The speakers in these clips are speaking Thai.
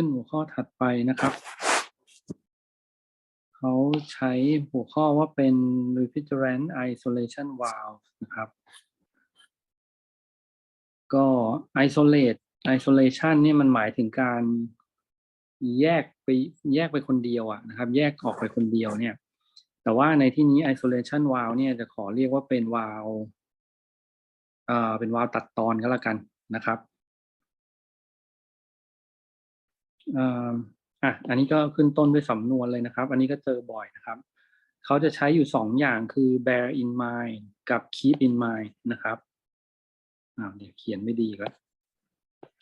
ขึ้นหัวข้อถัดไปนะครับ เขาใช้หัวข้อว่าเป็น refrigerant isolation valve นะครับ ก็ isolate isolation เนี่ยมันหมายถึงการแยกไปแยกไปคนเดียวอะนะครับ แยกออกไปคนเดียวเนี่ย แต่ว่าในที่นี้ isolation valve เนี่ยจะขอเรียกว่าเป็น valve เอ่อเป็น valve ตัดตอนก็แล้วกันนะครับ อ่ออะอันนี้ก็ขึ้นต้นด้วยสำนวนเลยนะครับ อันนี้ก็เจอบ่อยนะครับ เขาจะใช้อยู่สองอย่างคือ bear in mind กับ keep in mind นะครับอ่าเดี๋ยวเขียนไม่ดีแล้ว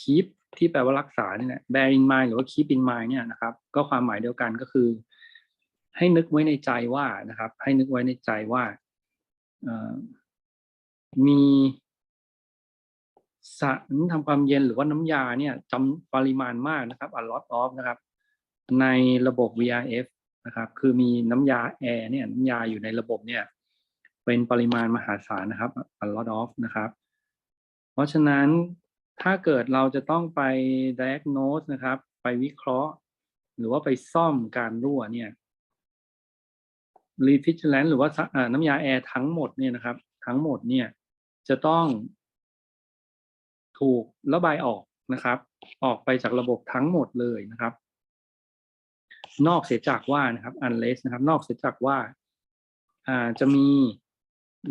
keep ที่แปลว่ารักษาเนี่ยแหละ bear in mind หรือว่า keep in mind เนี่ยนะครับ ก็ความหมายเดียวกันก็คือ ให้นึกไว้ในใจว่านะครับ ให้นึกไว้ในใจว่ามี สารทำความเย็นหรือว่าน้ำยาเนี่ยจำปริมาณมากนะครับ a lot of นะครับ ในระบบ VRF นะครับ คือมีน้ำยาแอร์เนี่ยน้ำยาอยู่ในระบบเนี่ย เป็นปริมาณมหาศาลนะครับ a lot of นะครับ เพราะฉะนั้นถ้าเกิดเราจะต้องไป diagnose นะครับ ไปวิเคราะห์ หรือว่าไปซ่อมการรั่วเนี่ย refrigerant หรือว่าน้ำยาแอร์ทั้งหมดเนี่ยนะครับ ทั้งหมดเนี่ยจะต้อง ถูกระบายออกนะครับ ออกไปจากระบบทั้งหมดเลยนะครับ นอกเสียจากว่านะครับ unless นะครับ นอกเสียจากว่าจะมี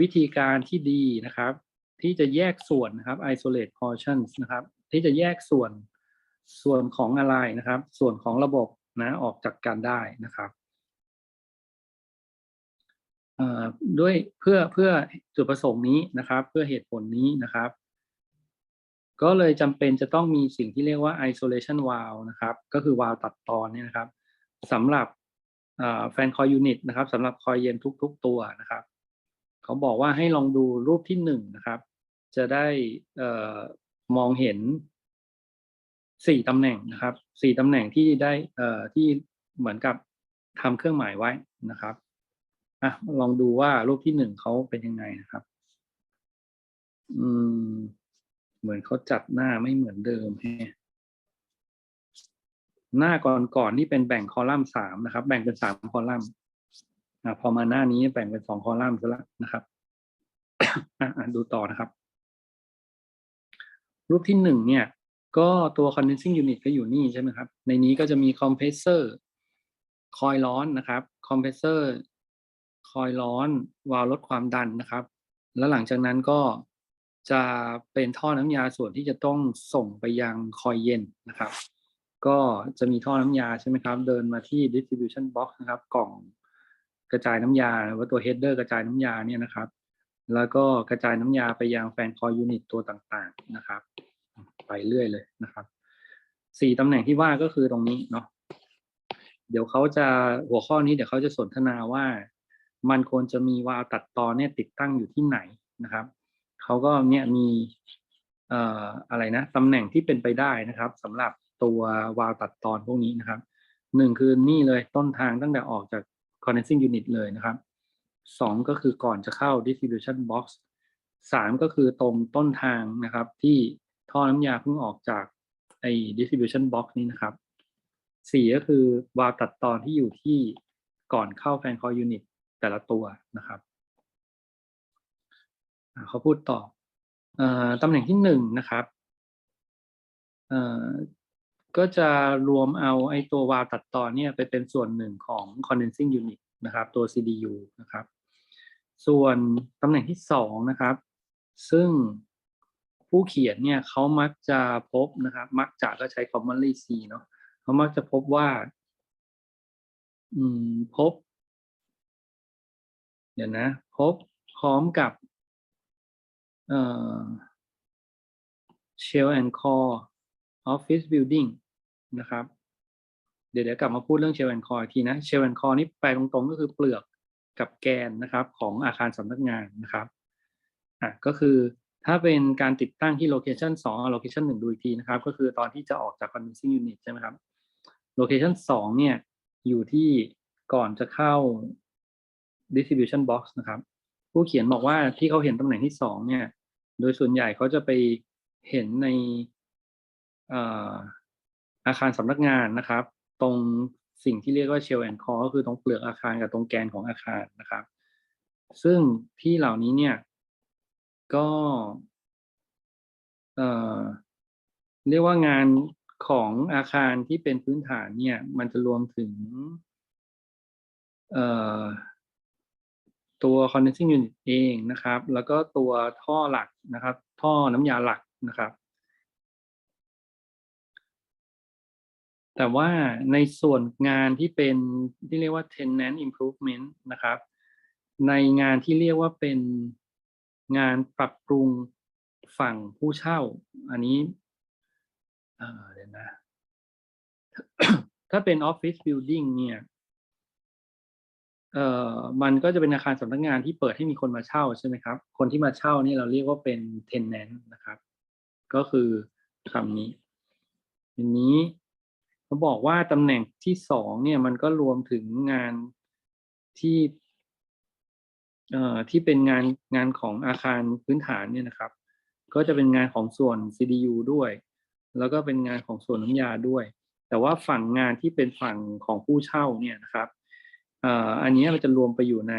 วิธีการที่ดีนะครับ ที่จะแยกส่วนนะครับ isolate portions นะครับ ที่จะแยกส่วนส่วนของอะไรนะครับ ส่วนของระบบนะออกจากกันได้นะครับด้วยเพื่อเพื่อจุดประสงค์นี้นะครับ เพื่อเหตุผลนี้นะครับ ก็เลยจำเป็นจะต้องมีสิ่งที่เรียกว่า isolation valve นะครับ ก็คือ valve ตัดตอนเนี่ยนะครับสำหรับแฟนคอยยูนิตนะครับสำหรับคอยเย็นทุก ๆ ตัวนะครับ เขาบอกว่าให้ลองดูรูปที่หนึ่งนะครับ จะได้มองเห็นสี่ตำแหน่งนะครับสี่ตำแหน่งที่ได้ที่เหมือนกับทำเครื่องหมายไว้นะครับอะลองดูว่ารูปที่หนึ่งเขาเป็นยังไงนะครับ อืม เหมือนเขาจัดหน้าไม่เหมือนเดิมแฮหน้าก่อนก่อนนี่เป็นแบ่งคอลัมน์สามนะครับ แบ่งเป็นสามคอลัมน์อะพอมาหน้านี้แบ่งเป็นสองคอลัมน์ซะแล้วนะครับดูต่อนะครับ รูปที่หนึ่งเนี่ย ก็ตัว condensing unit ก็อยู่นี่ใช่ไหมครับ ในนี้ก็จะมี compressor คอยร้อนนะครับ compressor คอยร้อน วาล์วลดความดันนะครับ แล้วหลังจากนั้นก็ จะเป็นท่อน้ำยาส่วนที่จะต้องส่งไปยังคอยเย็นนะครับ ก็จะมีท่อน้ำยาใช่ไหมครับ เดินมาที่ distribution box นะครับ กล่องกระจายน้ำยาหรือว่าตัว header กระจายน้ำยาเนี่ยนะครับ แล้วก็กระจายน้ำยาไปยังแฟนคอยยูนิตตัวต่างๆนะครับ ไปเรื่อยเลยนะครับสี่ตำแหน่งที่ว่าก็คือตรงนี้เนาะเดี๋ยวเขาจะหัวข้อนี้เดี๋ยวเขาจะสนทนาว่า มันควรจะมีวาล์วตัดตอนเนี่ยติดตั้งอยู่ที่ไหนนะครับ เขาก็เนี่ยมีเอ่ออะไรนะตำแหน่งที่เป็นไปได้นะครับสำหรับตัววาล์วตัดตอนพวกนี้นะครับหนึ่งคือนี่เลยต้นทางตั้งแต่ออกจาก condensing unit เลยนะครับสองก็คือก่อนจะเข้า distribution box สามก็คือตรงต้นทางนะครับที่ท่อน้ำยาเพิ่งออกจากไอ้ distribution box นี้นะครับสี่ก็คือวาล์วตัดตอนที่อยู่ที่ก่อนเข้า fan coil unit แต่ละตัวนะครับ เขาพูดต่ออตำแหน่งที่หนึ่งนะครับก็จะรวมเอาไอ้ตัววาล์วตัดตอนเนี่ยไปเป็นส่วนหนึ่งของ condensing unit นะครับ ตัว CDU นะครับ ส่วนตำแหน่งที่สองนะครับ ซึ่งผู้เขียนเนี่ยเขามักจะพบนะครับ มักจะก็ใช้ commonly see เนาะเขามักจะพบว่า อืมพบ เดี๋ยวนะ พบพร้อมกับ shell and core office building นะครับ เดี๋ยวเดี๋ยวกลับมาพูดเรื่อง shell and core อีกทีนะ shell and core นี่แปลตรงๆ ก็คือเปลือกกับแกนนะครับของอาคารสำนักงานนะครับอะก็คือถ้าเป็นการติดตั้งที่ location 2เอา location 1 ดูอีกทีนะครับ ก็คือตอนที่จะออกจาก condensing unit ใช่ไหมครับ location 2 เนี่ย อยู่ที่ก่อนจะเข้า distribution box นะครับ ผู้เขียนบอกว่าที่เขาเห็นตำแหน่งที่สองเนี่ย โดยส่วนใหญ่เขาจะไปเห็นในอาคารสำนักงานนะครับ ตรงสิ่งที่เรียกว่า shell and core ก็คือตรงเปลือกอาคารกับตรงแกนของอาคารนะครับ ซึ่งที่เหล่านี้เนี่ย ก็เเรียกว่างานของอาคารที่เป็นพื้นฐานเนี่ย มันจะรวมถึง ตัว condensing unit เองนะครับ แล้วก็ตัวท่อหลักนะครับ ท่อน้ำยาหลักนะครับ แต่ว่าในส่วนงานที่เป็นที่เรียกว่า tenant improvement นะครับ ในงานที่เรียกว่าเป็นงานปรับปรุงฝั่งผู้เช่า อันนี้เดี๋ยวนะ ถ้าเป็น office building เนี่ย เอ่อมันก็จะเป็นอาคารสำนักงานที่เปิดให้มีคนมาเช่าใช่ไหมครับ คนที่มาเช่านี่เราเรียกว่าเป็น tenant นะครับ ก็คือคำนี้ทีนี้เขาบอกว่าตำแหน่งที่สองเนี่ยมันก็รวมถึงงานที่เอ่อที่เป็นงานงานของอาคารพื้นฐานเนี่ยนะครับ ก็จะเป็นงานของส่วน CDU ด้วย แล้วก็เป็นงานของส่วนน้ำยาด้วย แต่ว่าฝั่งงานที่เป็นฝั่งของผู้เช่าเนี่ยนะครับ อันนี้มันจะรวมไปอยู่ใน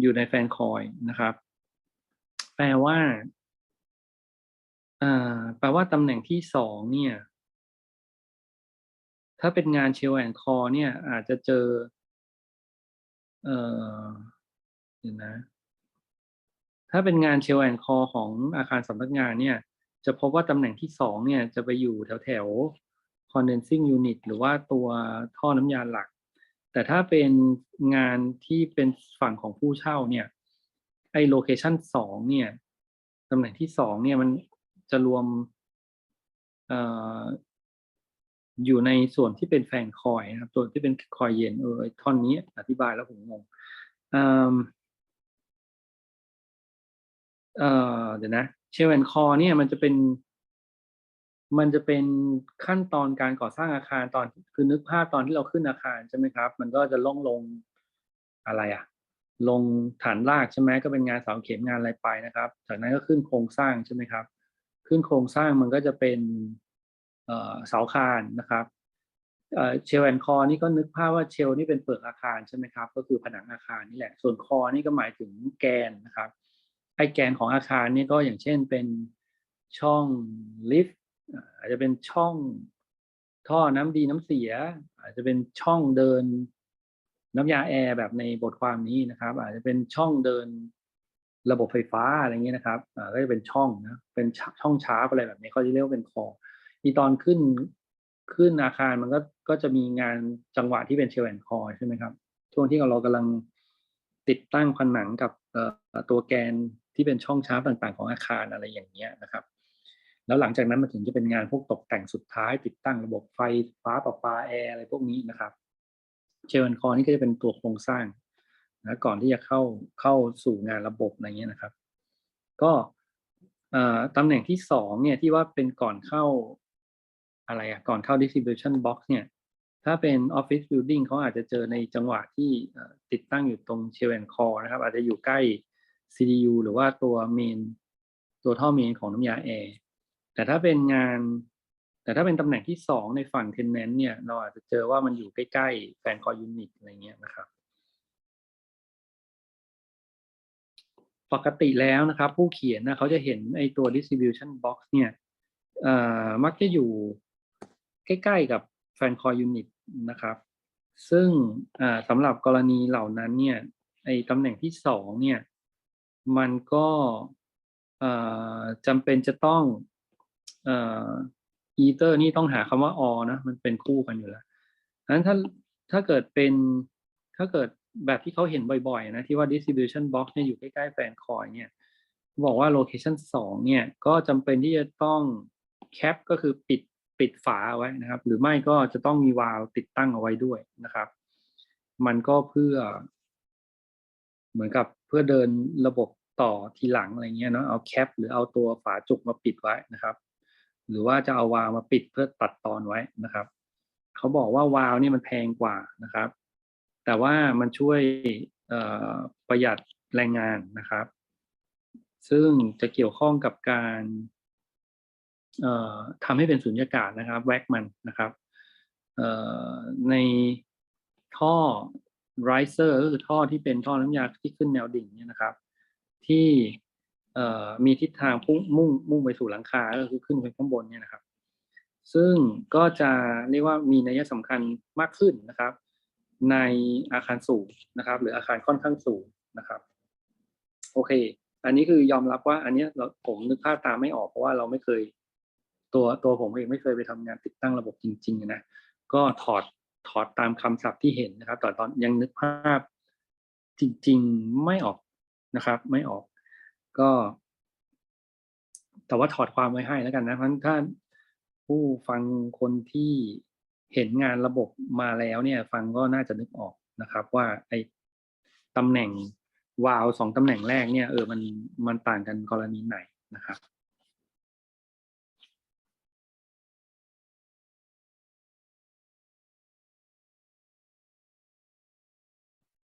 อยู่ในแฟนคอยนะครับ แปลว่าอ่าแปลว่าตำแหน่งที่สองเนี่ย ถ้าเป็นงานเชลแอนคอเนี่ย อาจจะเจอ เอ่อเดี๋ยวนะ ถ้าเป็นงานเชลแอนคอของอาคารสำนักงานเนี่ย จะพบว่าตำแหน่งที่สองเนี่ย จะไปอยู่แถวแถว condensing unit หรือว่าตัวท่อน้ำยาหลัก แต่ถ้าเป็นงานที่เป็นฝั่งของผู้เช่าเนี่ยไอ้ location สองเนี่ยตำแหน่งที่สองเนี่ยมันจะรวมเอ่อยู่ในส่วนที่เป็นแฟนคอยนะครับ ส่วนที่เป็นคอยเย็นเออท่อนนี้อธิบายแล้วผมงงเอ่อเดี๋ยวนะเชลแอนคอเนี่ยมันจะเป็น มันจะเป็นขั้นตอนการก่อสร้างอาคารตอนคือนึกภาพตอนที่เราขึ้นอาคารใช่ไหมครับ มันก็จะล่องลงอะไรอะลงฐานรากใช่ไหมก็เป็นงานเสาเข็มงานอะไรไปนะครับ จากนั้นก็ขึ้นโครงสร้างใช่ไหมครับ ขึ้นโครงสร้างมันก็จะเป็นเสาคานนะครับเชลแอนคอนี่ก็นึกภาพว่าเชลนี่เป็นเปลือกอาคารใช่ไหมครับ ก็คือผนังอาคารนี่แหละ ส่วนคอนี่ก็หมายถึงแกนนะครับไอแกนของอาคารนี่ก็อย่างเช่นเป็นช่องลิฟต์ อาจจะเป็นช่องท่อน้ำดีน้ำเสีย อาจจะเป็นช่องเดินน้ำยาแอร์แบบในบทความนี้นะครับ อาจจะเป็นช่องเดินระบบไฟฟ้าอะไรเงี้ยนะครับอ่าก็จะเป็นช่องนะเป็นช่องชาร์ปอะไรแบบนี้เขาจะเรียกว่าเป็นคออีตอนขึ้นขึ้นอาคารมันก็ก็จะมีงานจังหวะที่เป็นเชลแอนคอใช่ไหมครับช่วงที่เรากำลังติดตั้งผนังกับตัวแกนที่เป็นช่องชาร์ปต่าง ๆ ของอาคารอะไรอย่างเงี้ยนะครับ แล้วหลังจากนั้นมันถึงจะเป็นงานพวกตกแต่งสุดท้าย ติดตั้งระบบไฟฟ้าประปาแอร์อะไรพวกนี้นะครับเชลนคอนี่ก็จะเป็นตัวโครงสร้างนะก่อนที่จะเข้าเข้าสู่งานระบบอะไรเงี้ยนะครับ ก็ตำแหน่งที่สองเนี่ยที่ว่าเป็นก่อนเข้าอะไรอะก่อนเข้า distribution box เนี่ยถ้าเป็น office building เขาอาจจะเจอในจังหวะที่ติดตั้งอยู่ตรง shell and core นะครับ อาจจะอยู่ใกล้ CDU หรือว่าตัว main ตัวท่อ main ของน้ำยาแอร์ แต่ถ้าเป็นงาน แต่ถ้าเป็นตำแหน่งที่สองในฝั่ง tenant เนี่ย เราอาจจะเจอว่ามันอยู่ใกล้ๆ fan core unit อะไรเงี้ยนะครับ ปกติแล้วนะครับ ผู้เขียนนะเขาจะเห็นไอตัว distribution box เนี่ยมักจะอยู่ใกล้ๆกับแฟนคอยูนิตนะครับ ซึ่งสำหรับกรณีเหล่านั้นเนี่ยไอตำแหน่งที่สองเนี่ย มันก็จำเป็นจะต้อง อีเตอร์นี่ต้องหาคำว่าอนะ มันเป็นคู่กันอยู่แล้วนั้นถ้าถ้าเกิดเป็นถ้าเกิดแบบที่เขาเห็นบ่อยๆ นะที่ว่า distribution box เนี่ยอยู่ใกล้ๆแฟนคอยเนี่ยบอกว่า location สองเนี่ย ก็จำเป็นที่จะต้องแคปก็คือปิดปิดฝาไว้นะครับ หรือไม่ก็จะต้องมีวาลติดตั้งเอาไว้ด้วยนะครับ มันก็เพื่อ เหมือนกับเพื่อเดินระบบต่อทีหลังอะไรเงี้ยเนาะเอาแคปหรือเอาตัวฝาจุกมาปิดไว้นะครับ หรือว่าจะเอาวาล์วมาปิดเพื่อตัดตอนไว้นะครับเขาบอกว่าวาล์วนี่มันแพงกว่านะครับ แต่ว่ามันช่วยประหยัดแรงงานนะครับ ซึ่งจะเกี่ยวข้องกับการทำให้เป็นสุญญากาศนะครับ แว็กมันนะครับในท่อ riser ก็คือท่อที่เป็นท่อน้ำยาที่ขึ้นแนวดิ่งเนี่ยนะครับ ที่ มีทิศทางพุ่งมุ่งมุ่งไปสู่หลังคาก็คือขึ้นไปข้างบนเนี่ยนะครับ ซึ่งก็จะเรียกว่ามีนัยสำคัญมากขึ้นนะครับ ในอาคารสูงนะครับ หรืออาคารค่อนข้างสูงนะครับ โอเค อันนี้คือยอมรับว่า อันนี้เราผมนึกภาพตามไม่ออกเพราะว่าเราไม่เคย ตัวตัวผมเองไม่เคยไปทำงานติดตั้งระบบจริงๆนะก็ถอดถอดตามคำศัพท์ที่เห็นนะครับแต่ตอนยังนึกภาพจริง ๆไม่ออกนะครับ ไม่ออก ก็ แต่ว่าถอดความไว้ให้แล้วกันนะเพราะฉะนั้นถ้าผู้ฟังคนที่เห็นงานระบบมาแล้วเนี่ย ฟังก็น่าจะนึกออกนะครับ ว่าไอ้ตำแหน่งวาวสองตำแหน่งแรกเนี่ยเออมันมันต่างกันกรณีไหนนะครับ